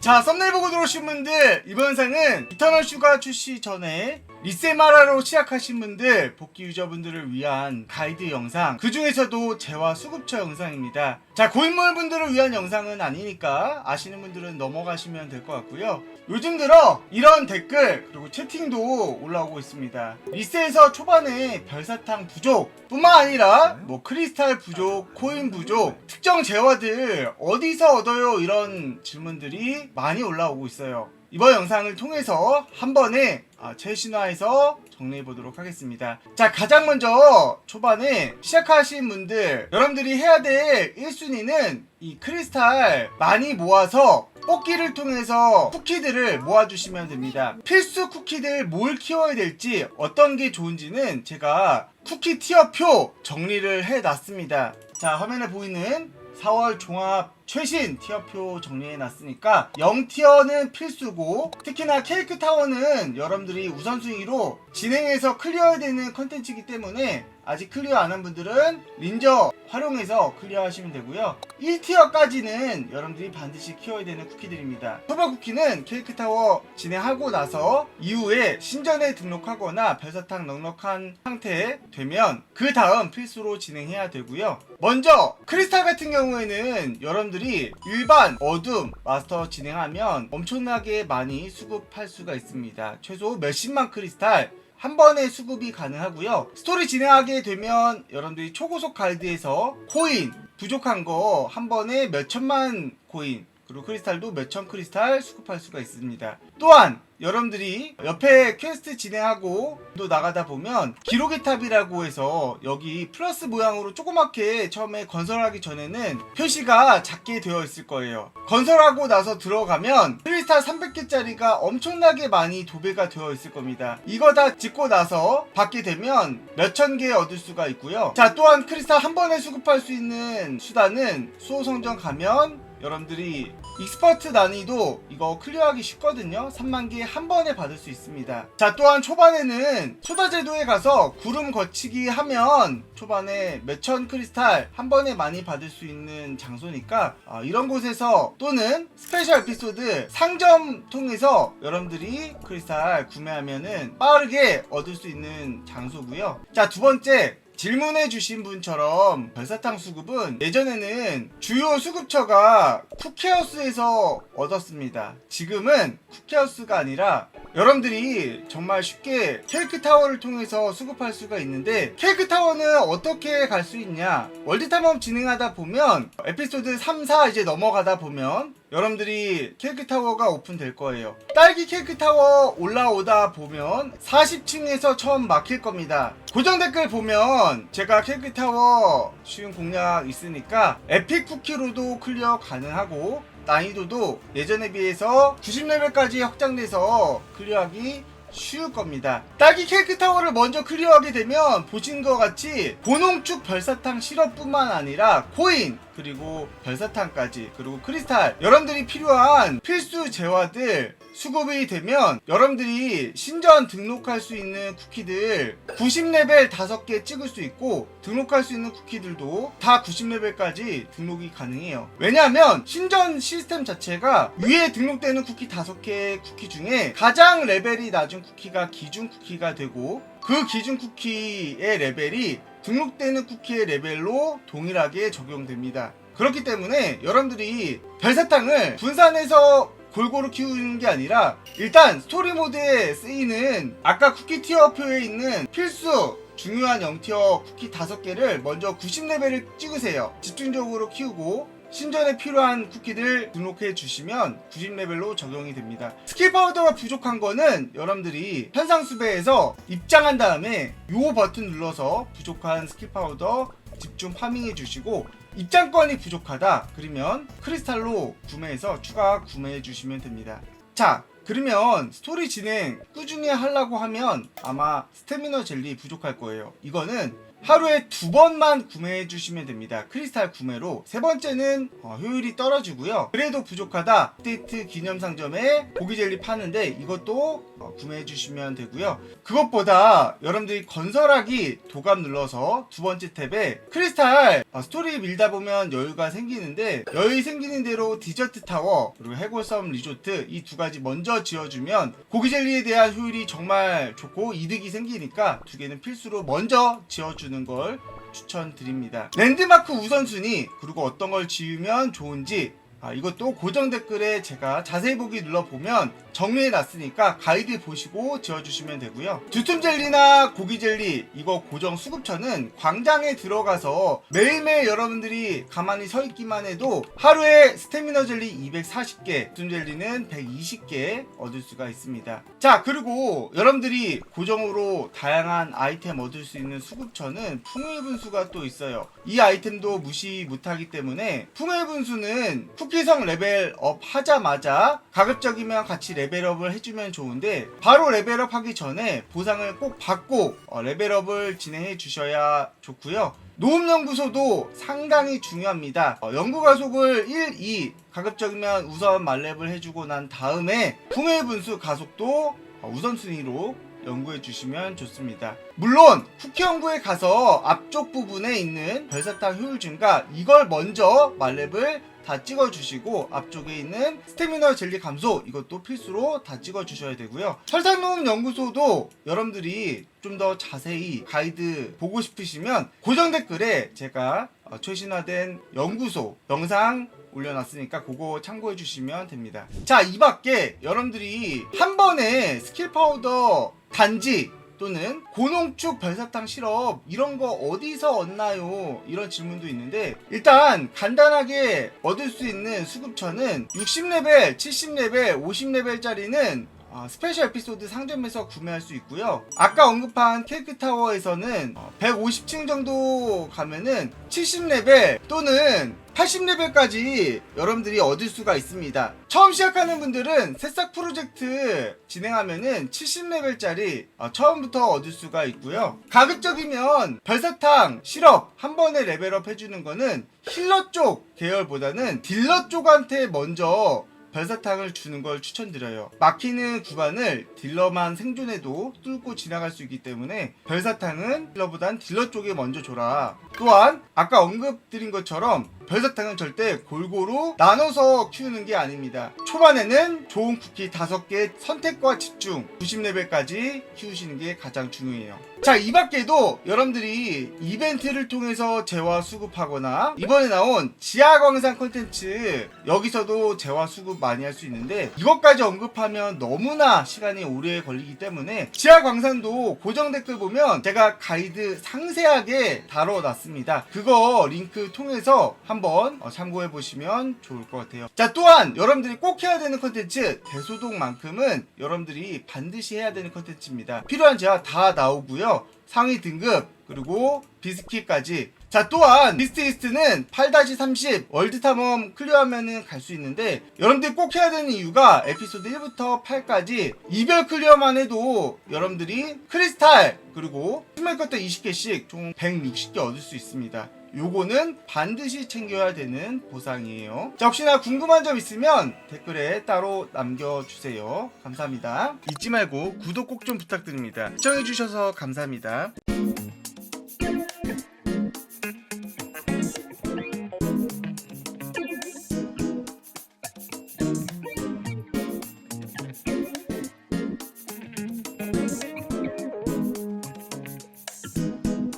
자 썸네일 보고 들어오신 분들 이번 영상은 이터널 슈가 출시 전에 리세마라로 시작하신 분들 복귀 유저분들을 위한 가이드 영상 그 중에서도 재화 수급처 영상입니다. 자 고인물 분들을 위한 영상은 아니니까 아시는 분들은 넘어가시면 될 것 같고요. 요즘 들어 이런 댓글 그리고 채팅도 올라오고 있습니다. 리세에서 초반에 별사탕 부족 뿐만 아니라 뭐 크리스탈 부족 코인 부족 특정 재화들 어디서 얻어요? 이런 질문들이 많이 올라오고 있어요 이번 영상을 통해서 한 번에 아, 최신화해서 정리해 보도록 하겠습니다. 자, 가장 먼저 초반에 시작하신 분들, 여러분들이 해야 될 1순위는 이 크리스탈 많이 모아서 뽑기를 통해서 쿠키들을 모아주시면 됩니다. 필수 쿠키들 뭘 키워야 될지 어떤 게 좋은지는 제가 쿠키 티어표 정리를 해놨습니다. 자, 화면에 보이는 4월 종합 최신 티어표 정리해 놨으니까 0티어는 필수고 특히나 케이크 타워는 여러분들이 우선순위로 진행해서 클리어해야 되는 컨텐츠이기 때문에 아직 클리어 안 한 분들은 린저 활용해서 클리어 하시면 되고요. 1티어까지는 여러분들이 반드시 키워야 되는 쿠키들입니다. 소바 쿠키는 케이크 타워 진행하고 나서 이후에 신전에 등록하거나 별사탕 넉넉한 상태 되면 그 다음 필수로 진행해야 되고요. 먼저 크리스탈 같은 경우에는 여러분들 이 일반 어둠 마스터 진행하면 엄청나게 많이 수급할 수가 있습니다. 최소 몇십만 크리스탈 한 번에 수급이 가능하고요. 스토리 진행하게 되면 여러분들이 초고속 갈드에서 코인 부족한 거 한 번에 몇 천만 코인 그리고 크리스탈도 몇천 크리스탈 수급할 수가 있습니다. 또한 여러분들이 옆에 퀘스트 진행하고 또 나가다 보면 기록의 탑이라고 해서 여기 플러스 모양으로 조그맣게 처음에 건설하기 전에는 표시가 작게 되어 있을 거예요. 건설하고 나서 들어가면 크리스탈 300개짜리가 엄청나게 많이 도배가 되어 있을 겁니다. 이거 다 짓고 나서 받게 되면 몇천 개 얻을 수가 있고요. 자, 또한 크리스탈 한 번에 수급할 수 있는 수단은 수호성전 가면 여러분들이 익스퍼트 난이도 이거 클리어하기 쉽거든요. 3만 개 한 번에 받을 수 있습니다. 자 또한 초반에는 소다제도에 가서 구름 거치기 하면 초반에 몇천 크리스탈 한 번에 많이 받을 수 있는 장소니까 아, 이런 곳에서 또는 스페셜 에피소드 상점 통해서 여러분들이 크리스탈 구매하면은 빠르게 얻을 수 있는 장소고요. 자 두 번째 질문해 주신 분처럼 별사탕 수급은 예전에는 주요 수급처가 쿠케하우스에서 얻었습니다. 지금은 쿠케하우스가 아니라 여러분들이 정말 쉽게 케이크 타워를 통해서 수급할 수가 있는데 케이크 타워는 어떻게 갈 수 있냐? 월드 탐험 진행하다 보면 에피소드 3, 4 이제 넘어가다 보면 여러분들이 케이크 타워가 오픈될 거예요. 딸기 케이크 타워 올라오다 보면 40층에서 처음 막힐 겁니다. 고정 댓글 보면 제가 케이크 타워 쉬운 공략 있으니까 에픽 쿠키로도 클리어 가능하고 난이도도 예전에 비해서 90레벨까지 확장돼서 클리어하기 쉬울 겁니다. 딸기 케이크 타워를 먼저 클리어하게 되면 보신 것 같이 고농축 별사탕 시럽뿐만 아니라 코인 그리고 별사탕까지 그리고 크리스탈 여러분들이 필요한 필수 재화들 수급이 되면 여러분들이 신전 등록할 수 있는 쿠키들 90레벨 5개 찍을 수 있고 등록할 수 있는 쿠키들도 다 90레벨까지 등록이 가능해요. 왜냐하면 신전 시스템 자체가 위에 등록되는 쿠키 5개 쿠키 중에 가장 레벨이 낮은 쿠키가 기준 쿠키가 되고 그 기준 쿠키의 레벨이 등록되는 쿠키의 레벨로 동일하게 적용됩니다. 그렇기 때문에 여러분들이 별사탕을 분산해서 골고루 키우는 게 아니라 일단 스토리 모드에 쓰이는 아까 쿠키 티어표에 있는 필수 중요한 0티어 쿠키 5개를 먼저 90레벨을 찍으세요. 집중적으로 키우고 신전에 필요한 쿠키들 등록해 주시면 90레벨로 적용이 됩니다. 스킬 파우더가 부족한 거는 여러분들이 현상 수배에서 입장한 다음에 요 버튼 눌러서 부족한 스킬 파우더 집중 파밍해 주시고 입장권이 부족하다 그러면 크리스탈로 구매해서 추가 구매해 주시면 됩니다. 자 그러면 스토리 진행 꾸준히 하려고 하면 아마 스태미너 젤리 부족할 거예요. 이거는 하루에 두 번만 구매해 주시면 됩니다. 크리스탈 구매로. 세 번째는 어, 효율이 떨어지고요. 그래도 부족하다. 업데이트 기념 상점에 고기 젤리 파는데 이것도 어, 구매해 주시면 되고요. 그것보다 여러분들이 건설하기 도감 눌러서 두 번째 탭에 크리스탈 어, 스토리 밀다 보면 여유가 생기는데 여유 생기는 대로 디저트 타워 그리고 해골섬 리조트 이 두 가지 먼저 지어주면 고기 젤리에 대한 효율이 정말 좋고 이득이 생기니까 두 개는 필수로 먼저 지어주 는 걸 추천드립니다. 랜드마크 우선순위 그리고 어떤 걸 지으면 좋은지 아, 이것도 고정 댓글에 제가 자세히 보기 눌러보면 정리해 놨으니까 가이드 보시고 지어주시면 되고요. 두툼 젤리나 고기 젤리 이거 고정 수급처는 광장에 들어가서 매일매일 여러분들이 가만히 서 있기만 해도 하루에 스태미너 젤리 240개, 두툼 젤리는 120개 얻을 수가 있습니다. 자, 그리고 여러분들이 고정으로 다양한 아이템 얻을 수 있는 수급처는 풍의 분수가 또 있어요. 이 아이템도 무시 못하기 때문에 풍의 분수는 쿠키성 레벨업 하자마자 가급적이면 같이 레벨 업을 해주면 좋은데 바로 레벨업 하기 전에 보상을 꼭 받고 어, 레벨업을 진행해 주셔야 좋고요. 노음연구소도 상당히 중요합니다. 어, 연구 가속을 1, 2 가급적이면 우선 만렙을 해주고 난 다음에 풍의 분수 가속도 어, 우선순위로 연구해 주시면 좋습니다. 물론 쿠키 연구에 가서 앞쪽 부분에 있는 별사탕 효율 증가 이걸 먼저 말렙을 다 찍어 주시고 앞쪽에 있는 스태미너 젤리 감소 이것도 필수로 다 찍어 주셔야 되고요. 설탕농 연구소도 여러분들이 좀 더 자세히 가이드 보고 싶으시면 고정 댓글에 제가 어, 최신화된 연구소 영상 올려놨으니까 그거 참고해 주시면 됩니다. 자, 이 밖에 여러분들이 한 번에 스킬 파우더 단지 또는 고농축 별사탕 시럽 이런 거 어디서 얻나요? 이런 질문도 있는데 일단 간단하게 얻을 수 있는 수급처는 60레벨, 70레벨, 50레벨짜리는 어, 스페셜 에피소드 상점에서 구매할 수 있고요. 아까 언급한 케이크 타워에서는 150층 정도 가면은 70레벨 또는 80레벨까지 여러분들이 얻을 수가 있습니다. 처음 시작하는 분들은 새싹 프로젝트 진행하면은 70레벨짜리 어, 처음부터 얻을 수가 있고요. 가급적이면 별사탕, 시럽 한 번에 레벨업 해주는 거는 힐러 쪽 계열보다는 딜러 쪽한테 먼저 별사탕을 주는 걸 추천드려요. 막히는 구간을 딜러만 생존해도 뚫고 지나갈 수 있기 때문에 별사탕은 딜러보단 딜러 쪽에 먼저 줘라. 또한 아까 언급드린 것처럼 별사탕은 절대 골고루 나눠서 키우는 게 아닙니다. 초반에는 좋은 쿠키 5개 선택과 집중 90레벨까지 키우시는 게 가장 중요해요. 자, 이 밖에도 여러분들이 이벤트를 통해서 재화 수급하거나 이번에 나온 지하광산 콘텐츠 여기서도 재화 수급 많이 할 수 있는데 이것까지 언급하면 너무나 시간이 오래 걸리기 때문에 지하광산도 고정 댓글 보면 제가 가이드 상세하게 다뤄놨습니다. 그거 링크 통해서 한번 어, 참고해 보시면 좋을 것 같아요. 자, 또한 여러분들이 꼭 해야 되는 콘텐츠 대소독만큼은 여러분들이 반드시 해야 되는 콘텐츠입니다. 필요한 제화 다 나오고요. 상위 등급 그리고 비스킷까지 자 또한 비스트이스트는 8-30 월드 탐험 클리어하면은 갈 수 있는데 여러분들이 꼭 해야 되는 이유가 에피소드 1부터 8까지 이별 클리어만 해도 여러분들이 크리스탈 그리고 스멜 것도 20개씩 총 160개 얻을 수 있습니다 요거는 반드시 챙겨야 되는 보상이에요. 자 혹시나 궁금한 점 있으면 댓글에 따로 남겨주세요. 감사합니다. 잊지 말고 구독 꼭 좀 부탁드립니다. 시청해주셔서 감사합니다